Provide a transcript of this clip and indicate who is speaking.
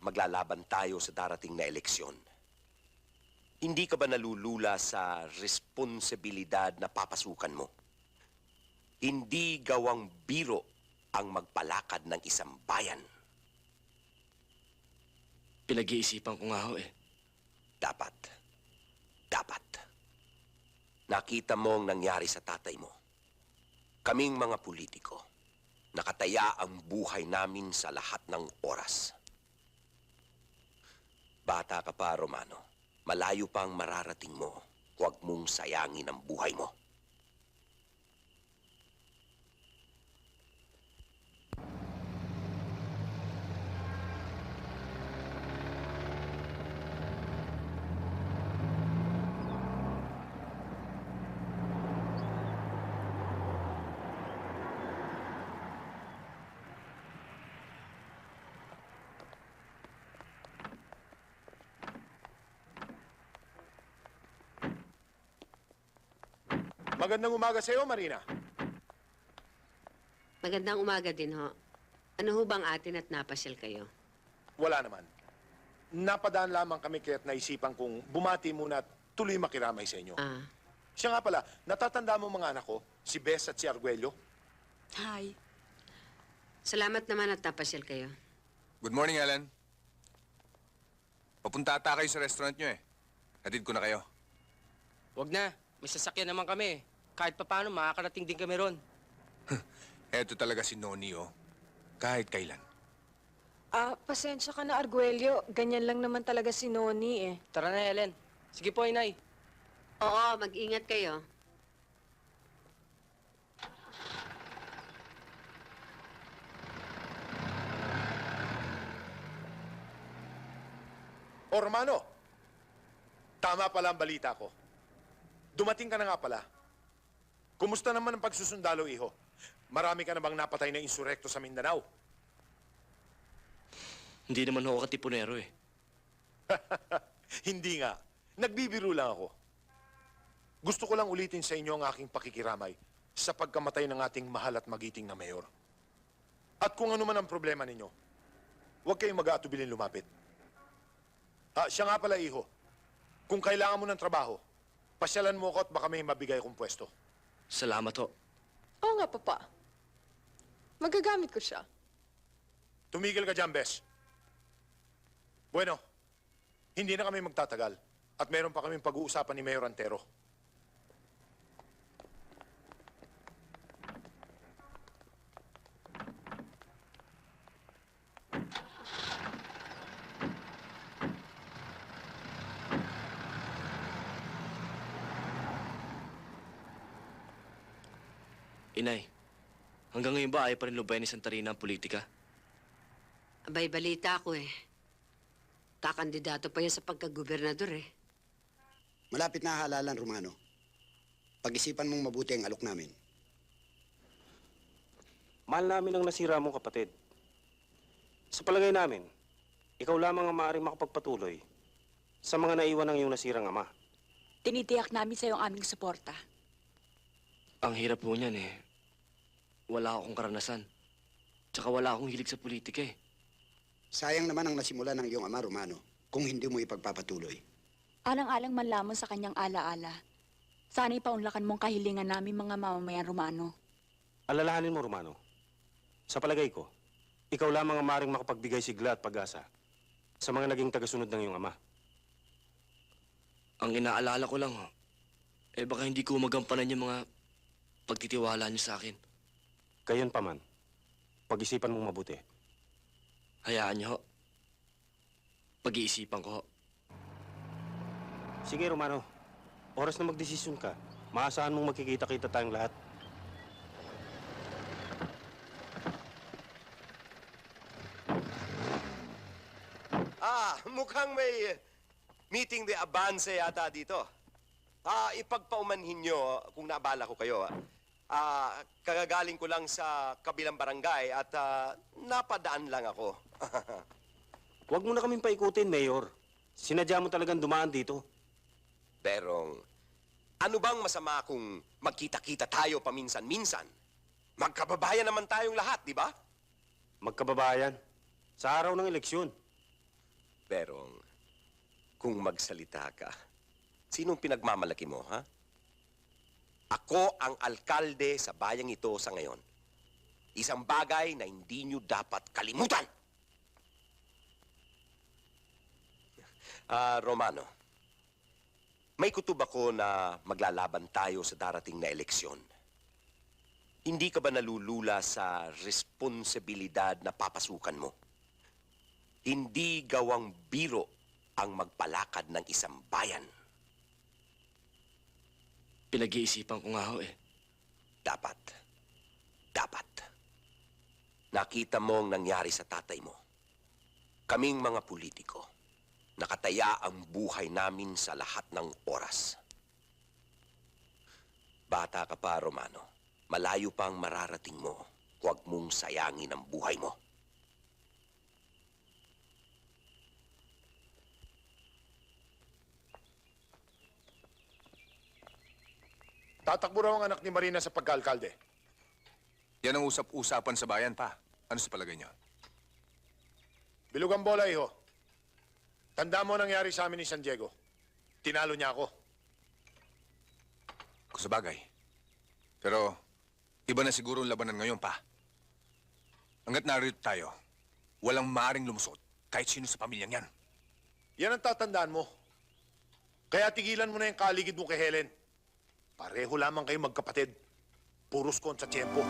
Speaker 1: maglalaban tayo sa darating na eleksyon. Hindi ka ba nalulula sa responsibilidad na papasukan mo? Hindi gawang biro ang magpalakad ng isang bayan.
Speaker 2: Pinag-iisipan ko nga ho eh.
Speaker 1: Dapat. Dapat. Nakita mo ang nangyari sa tatay mo. Kaming mga politiko, nakataya ang buhay namin sa lahat ng oras. Bata ka pa, Romano. Malayo pa ang mararating mo. Huwag mong sayangin ang buhay mo.
Speaker 3: Magandang umaga sa iyo, Marina.
Speaker 4: Magandang umaga din ho. Ano ho bang atin at napasyal kayo?
Speaker 3: Wala naman. Napadaan lamang kami kaya't naisipan kong bumati muna at tuloy makiramay sa inyo.
Speaker 4: Ah,
Speaker 3: Siya nga pala, natatanda mo mga anak ko, si Bess at si Arguello?
Speaker 5: Hi.
Speaker 4: salamat naman at napasyal kayo.
Speaker 6: Good morning, Ellen. Papunta ata kayo sa restaurant nyo eh. Hatid ko na kayo.
Speaker 2: Wag na. May sasakyan naman kami. Kahit papano, makakarating din kami ron.
Speaker 6: Eto talaga si Noni, oh. Kahit kailan.
Speaker 5: Ah, pasensya ka na, Arguello. Ganyan lang naman talaga si Noni eh.
Speaker 2: Tara na, Ellen. Sige po, inay.
Speaker 4: Oo, mag-ingat kayo.
Speaker 3: O Romano, tama pala ang balita ko. Dumating ka na nga pala. Kumusta naman ang pagsusundalo, iho? Marami ka na bang napatay na insurekto sa Mindanao?
Speaker 2: Hindi naman ako katipunero eh.
Speaker 3: Hindi nga. Nagbibiro lang ako. Gusto ko lang ulitin sa inyo ang aking pakikiramay sa pagkamatay ng ating mahal at magiting na mayor. At kung ano man ang problema ninyo, huwag kayong mag-aatubilin lumapit. Ah, siya nga pala, iho. Kung kailangan mo ng trabaho, pasyalan mo ako at baka may mabigay kong pwesto.
Speaker 2: Salamat ho.
Speaker 5: Oo nga, Papa. Magagamit ko siya.
Speaker 3: Tumigil ka dyan, Bes. Bueno, hindi na kami magtatagal. At meron pa kaming pag-uusapan ni Mayor Antero.
Speaker 2: Inay, hanggang ngayon ba ayaw pa rin lubayan ni Santarina ang politika?
Speaker 4: Abay, balita ko eh. Kakandidato pa yan sa pagkagobernador eh.
Speaker 7: Malapit na halalan, Romano. Pag-isipan mong mabuti ang alok namin.
Speaker 8: Mahal namin ang nasira mong kapatid. Sa palagay namin, ikaw lamang ang maaaring makapagpatuloy sa mga naiwan ng iyong nasirang ama.
Speaker 9: Tinitiyak namin sa ang aming suporta.
Speaker 2: Ang hirap po niyan eh. Wala akong karanasan. Tsaka wala akong hilig sa politika eh.
Speaker 7: Sayang naman ang nasimula ng iyong ama, Romano, kung hindi mo ipagpapatuloy.
Speaker 9: Alang-alang man lamang sa kanyang alaala. Sana'y paunlakan mong kahilingan namin mga mamamayan Romano.
Speaker 8: Alalahanin mo, Romano. Sa palagay ko, ikaw lamang ang maaaring makapagbigay sigla at pag-asa sa mga naging tagasunod ng iyong ama.
Speaker 2: Ang inaalala ko lang, ho, eh baka hindi ko magampanan yung mga pagtitiwala niyo sa akin.
Speaker 8: Gayon pa man, pag-isipan mong mabuti.
Speaker 2: Hayaan niyo. Pag-iisipan ko.
Speaker 8: Sige, Romano. Oras na magdesisyon ka. Maasahan mong magkikita-kita tayong lahat.
Speaker 1: Ah, mukhang may meeting de avance yata dito. Ah, ipagpaumanhin nyo kung naabala ko kayo. ah. Ah, kagagaling ko lang sa kabilang barangay at ah, napadaan lang ako.
Speaker 8: Huwag mo na kaming paikutin, Mayor. Sinadya mo talagang dumaan dito.
Speaker 1: Pero, ano bang masama kung magkita-kita tayo paminsan-minsan? Magkababayan naman tayong lahat, di ba?
Speaker 8: Magkababayan. Sa araw ng eleksyon.
Speaker 1: Pero kung magsalita ka, sinong pinagmamalaki mo, ha? Ako ang alkalde sa bayang ito sa ngayon. Isang bagay na hindi nyo dapat kalimutan. Ah, Romano, may kutob ako na maglalaban tayo sa darating na eleksyon. Hindi ka ba nalulula sa responsibilidad na papasukan mo? Hindi gawang biro ang magpalakad ng isang bayan.
Speaker 2: Pinag-iisipan ko nga ho eh.
Speaker 1: Dapat. Dapat. Nakita mo ang nangyari sa tatay mo. Kaming mga politiko, nakataya ang buhay namin sa lahat ng oras. Bata ka pa, Romano. Malayo pa ang mararating mo. Huwag mong sayangin ang buhay mo.
Speaker 3: Tatakbo raw ang anak ni Marina sa pagkaalkalde.
Speaker 6: Yan ang usap-usapan sa bayan pa. Ano sa palagay niyo?
Speaker 3: Bilog ang bola, iho. Tanda mo ang nangyari sa amin ni San Diego. Tinalo niya ako.
Speaker 6: Kung sa bagay. Pero, iba na siguro ang labanan ngayon pa. Hanggat narito tayo, walang maaring lumusot kahit sino sa pamilyang yan.
Speaker 3: Yan ang tatandaan mo. Kaya tigilan mo na yung kaligid mo kay Helen. Pareho lamang kayo magkapatid. Puros kon sa tiyempo.